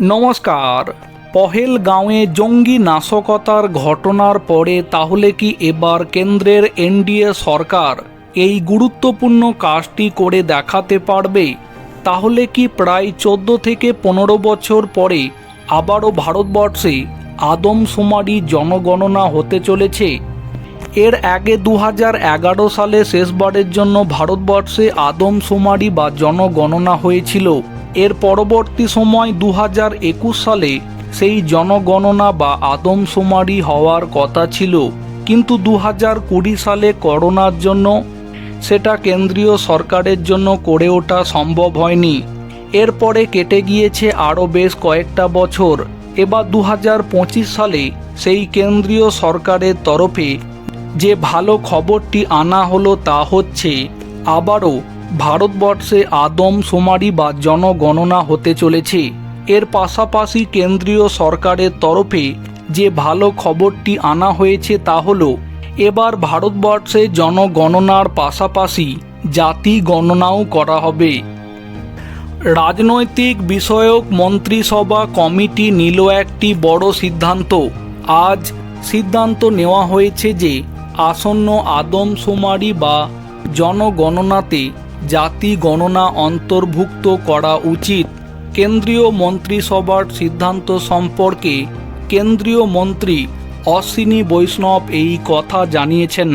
নমস্কার। পহেল পহেলগাঁওয়ে জঙ্গি নাশকতার ঘটনার পরে তাহলে কি এবার কেন্দ্রের এনডিএ সরকার এই গুরুত্বপূর্ণ কাজটি করে দেখাতে পারবে? তাহলে কি প্রায় চোদ্দ থেকে পনেরো বছর পরে আবারও ভারতবর্ষে আদমশুমারি জনগণনা হতে চলেছে? এর আগে দু এগারো সালে শেষবারের জন্য ভারতবর্ষে আদমশুমারি বা জনগণনা হয়েছিল। এর পরবর্তী সময় দু সালে সেই জনগণনা বা আদমশুমারি হওয়ার কথা ছিল। কিন্তু দু সালে করোনার জন্য সেটা কেন্দ্রীয় সরকারের জন্য করে ওঠা সম্ভব হয়নি। এরপরে কেটে গিয়েছে আরও বেশ কয়েকটা বছর। এবার দু হাজার পঁচিশ সালে সেই কেন্দ্রীয় সরকারের তরফে যে ভালো খবরটি আনা হলো তা হচ্ছে, আবারও ভারতবর্ষে আদম শুমারি বা জনগণনা হতে চলেছে। এর পাশাপাশি কেন্দ্রীয় সরকারের তরফে যে ভালো খবরটি আনা হয়েছে তা হল, এবার ভারতবর্ষে জনগণনার পাশাপাশি জাতি গণনাও করা হবে। রাজনৈতিক বিষয়ক মন্ত্রিসভা কমিটি নিল একটি বড় সিদ্ধান্ত। আজ সিদ্ধান্ত নেওয়া হয়েছে যে, আসন্ন আদমশুমারি বা জনগণনাতে জাতি গণনা অন্তর্ভুক্ত করা উচিত। কেন্দ্রীয় মন্ত্রিসভার সিদ্ধান্ত সম্পর্কে কেন্দ্রীয় মন্ত্রী অশ্বিনী বৈষ্ণব এই কথা জানিয়েছেন।